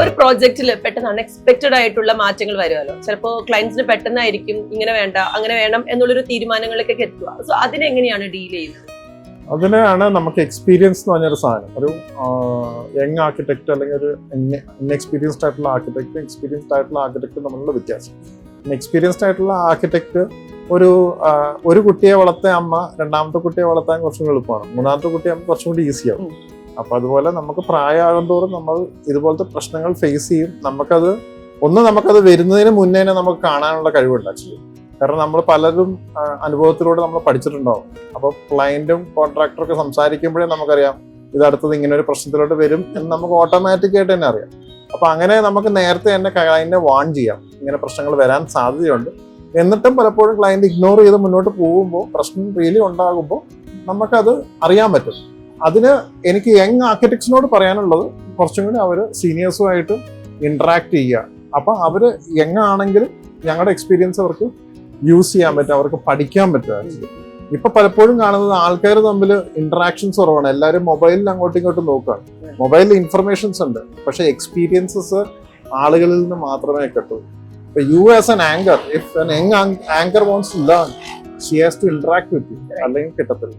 ഒരു പ്രോജക്റ്റിൽ പെട്ടെന്ന് അൺഎക്സ്പെക്റ്റഡ് ആയിട്ടുള്ള മാറ്റങ്ങൾ വരുമല്ലോ. ചിലപ്പോൾ ക്ലയൻസിന് പെട്ടെന്നായിരിക്കും ഇങ്ങനെ വേണ്ട അങ്ങനെ വേണം എന്നുള്ളൊരു തീരുമാനങ്ങളിലേക്കൊക്കെ എത്തുക. സോ അതിനെങ്ങനെയാണ് ഡീൽ ചെയ്യുന്നത്? അതിനാണ് നമുക്ക് എക്സ്പീരിയൻസ് എന്ന് പറഞ്ഞൊരു സാധനം. ഒരു യങ് ആർക്കിടെക്ട് അല്ലെങ്കിൽ ഒരു ഇൻഎക്സ്പീരിയൻസ്ഡ് ആയിട്ടുള്ള ആർക്കിടെക്ട് എക്സ്പീരിയൻസ്ഡ് ആയിട്ടുള്ള ആർക്കിടെക്ട് തമ്മിലുള്ള വ്യത്യാസം. എക്സ്പീരിയൻസ്ഡ് ആയിട്ടുള്ള ആർക്കിടെക്ട് ഒരു ഒരു കുട്ടിയെ വളർത്തേ അമ്മ രണ്ടാമത്തെ കുട്ടിയെ വളർത്താൻ കുറച്ചും കൂടി എളുപ്പമാണ്. മൂന്നാമത്തെ കുട്ടിയെ കുറച്ചും കൂടി ഈസിയാവും ഉം. അപ്പൊ അതുപോലെ നമുക്ക് പ്രായമാകും തോറും നമ്മൾ ഇതുപോലത്തെ പ്രശ്നങ്ങൾ ഫേസ് ചെയ്യും. നമുക്കത് ഒന്ന് നമുക്കത് വരുന്നതിന് മുന്നേ നമുക്ക് കാണാനുള്ള കഴിവുണ്ട് ആക്ച്വലി കാരണം നമ്മൾ പലരും അനുഭവത്തിലൂടെ നമ്മൾ പഠിച്ചിട്ടുണ്ടാവും. അപ്പോൾ ക്ലയന്റും കോൺട്രാക്ടറും ഒക്കെ സംസാരിക്കുമ്പോഴേ നമുക്കറിയാം ഇത് അടുത്തത് ഇങ്ങനെ ഒരു പ്രശ്നത്തിലോട്ട് വരും എന്ന് നമുക്ക് ഓട്ടോമാറ്റിക്കായിട്ട് തന്നെ അറിയാം. അപ്പൊ അങ്ങനെ നമുക്ക് നേരത്തെ തന്നെ ക്ലയന്റിനെ വാൺ ചെയ്യാം. ഇങ്ങനെ പ്രശ്നങ്ങൾ വരാൻ സാധ്യതയുണ്ട്. എന്നിട്ടും പലപ്പോഴും ക്ലയന്റ് ഇഗ്നോർ ചെയ്ത് മുന്നോട്ട് പോകുമ്പോൾ പ്രശ്നം റിയലി ഉണ്ടാകുമ്പോൾ നമുക്കത് അറിയാൻ പറ്റും. അതിന് എനിക്ക് യങ് ആർക്കിടെക്ട്സിനോട് പറയാനുള്ളത് കുറച്ചും കൂടി അവർ സീനിയേഴ്സുമായിട്ട് ഇൻട്രാക്ട് ചെയ്യുക. അപ്പൊ അവർ യങ് ആണെങ്കിലും ഞങ്ങളുടെ എക്സ്പീരിയൻസ് അവർക്ക് യൂസ് ചെയ്യാൻ പറ്റും അവർക്ക് പഠിക്കാൻ പറ്റും. ഇപ്പൊ പലപ്പോഴും കാണുന്നത് ആൾക്കാർ തമ്മിൽ ഇന്ററാക്ഷൻസ് കുറവാണ്. എല്ലാവരും മൊബൈലിൽ അങ്ങോട്ടും ഇങ്ങോട്ടും നോക്കുക. മൊബൈലിൽ ഇൻഫർമേഷൻസ് ഉണ്ട്. പക്ഷെ എക്സ്പീരിയൻസസ് ആളുകളിൽ നിന്ന് മാത്രമേ കിട്ടൂ. ഇപ്പൊ you as an anchor if an young anchor wants to learn she has to interact with അല്ലെങ്കിൽ കിട്ടത്തില്ല.